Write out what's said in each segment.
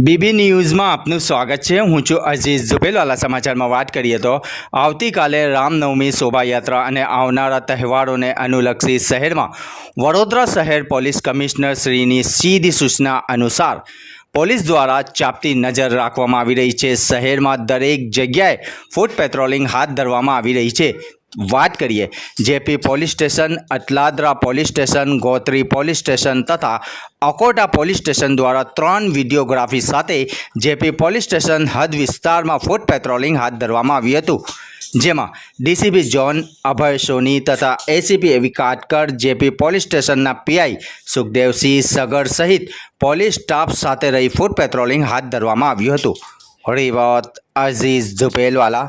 BB ન્યૂઝમાં આપનું સ્વાગત છે. હું છું અઝીઝ ઝુબેલવાલા સમાચારમાં વાત કરીએ તો આવતીકાલે રામનવમી શોભાયાત્રા અને આવનારા તહેવારોને અનુલક્ષી શહેરમાં વડોદરા શહેર પોલીસ કમિશનર શ્રીની સીધી સૂચના અનુસાર પોલીસ દ્વારા ચાપતી નજર રાખવામાં આવી રહી છે. શહેરમાં દરેક જગ્યાએ ફૂટ પેટ્રોલિંગ હાથ ધરવામાં આવી રહી છે. વાત કરીએ, JP police station, Atladara police station, Gotri police station તથા અકોટા પોલીસ સ્ટેશન દ્વારા ત્રણ વિડીયોગ્રાફી સાથે જેપી પોલીસ સ્ટેશન હદ વિસ્તારમાં ફૂટ પેટ્રોલિંગ હાથ ધરવામાં આવ્યું હતું. જેમાં ડીસીપી જોન, અભય સોની તથા ACP AV Katkar, JP police સ્ટેશનના પીઆઈ સુખદેવસિંહ સગર સહિત પોલીસ સ્ટાફ સાથે રહી ફૂટ પેટ્રોલિંગ હાથ ધરવામાં આવ્યું હતું. રિવત અઝીઝ ઝુપેલવાલા.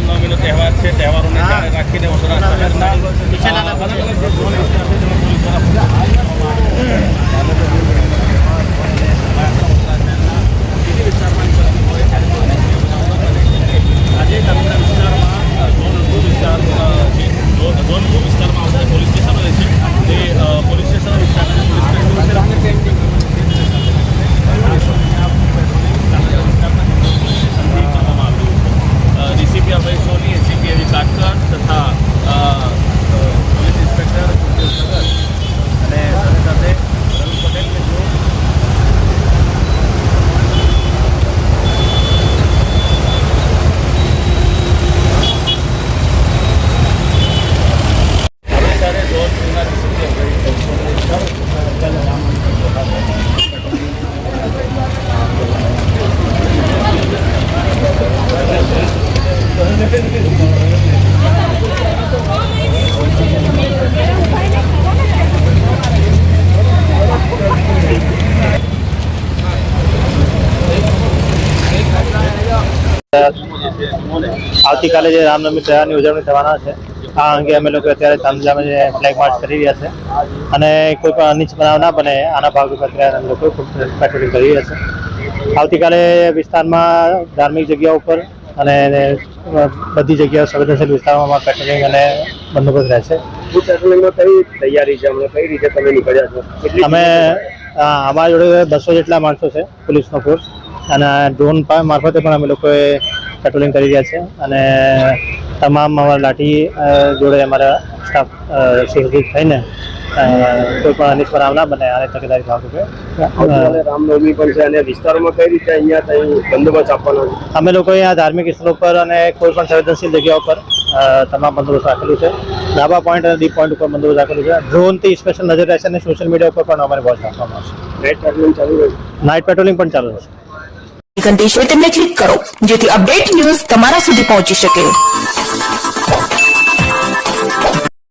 રામનવમીનો તહેવાર છે તહેવારોને રાખીને વડોદરા શહેરના અ, અલગ અલગ જે ઝોન વિસ્તાર છે તેમાં પોલીસ દ્વારા ફૂટ પેટ્રોલિંગ વિસ્તારમાં આજે તમિલના વિસ્તારમાં અ, ઝોન ટુ વિસ્તાર અ, જે ઝોન ઝોન ટુ વિસ્તારમાં આવતા પોલીસ સ્ટેશનો રહે છે તે અ, પોલીસ સ્ટેશન વિસ્તારના જે police DCP Abhay Soni ACP AV Katkar તથા અ, અ, પોલીસ ઇન્સ્પેક્ટર સુખદેવ સગર અને સાથે સાથે રવિ પટેલને જો અત્યારે ઝોન ટુના ડીસીપી અભય સોની આવતીકાલે જે રામનવમી તહેવારની ઉજવણી થવાના છે, આ અંગે અમે લોકો અત્યારે તામઝામે જે ફ્લેગ માર્ચ કરી રહ્યા છે. અને કોઈ પણ અનિચ્છ બનાવ ના બને, આના ભાગરૂપે અત્યારે અમે લોકો પેટ્રોલિંગ કરી રહ્યા છે. આવતીકાલે વિસ્તારમાં ધાર્મિક જગ્યાઓ ઉપર અને બધી જગ્યાએ સંવેદનશીલ વિસ્તારોમાં પેટ્રોલિંગ અને બંદોબસ્ત રહેશે પેટ્રોલિંગમાં કઈ તૈયારી છે? હમણાં કઈ રીતે તમે નીકળ્યા છો? અમે અમારા જોડે બસો જેટલા માણસો છે પોલીસનો ફોર્સ. અને ડ્રોન મારફતે પણ અમે લોકોએ પેટ્રોલિંગ કરી રહ્યા છે. અને તમામ અમારા લાઠી જોડે અમારા સ્ટાફ સુરક્ષિત થઈને કોઈ પણ અનિષ્ટ બનાવ ના બને આને તકેદારી આવતીકાલે રામનવમી પણ છે અને વિસ્તારોમાં કઈ રીતે અહીંયા તઈ બંદોબસ્ત આપવાનો અમે લોકો અહીંયા ધાર્મિક સ્થળો પર અને કોઈ પણ સંવેદનશીલ જગ્યાઓ પર તમામ બંદોબસ્ત રાખેલું છે. ડાબા પોઈન્ટ અને ડી પોઈન્ટ ઉપર બંદોબસ્ત રાખેલું છે. ડ્રોનથી સ્પેશિયલ નજર રહેશે અને સોશિયલ મીડિયા ઉપર પણ અમારે વોચ રાખવામાં આવશે. નાઇટ પેટ્રોલિંગ ચાલુ રહેશે? નાઇટ પેટ્રોલિંગ પણ ચાલુ રહેશે. ઘંટી છે તેમને ક્લિક કરો જેથી અપડેટ ન્યૂઝ તમારા સુધી પહોંચી શકે.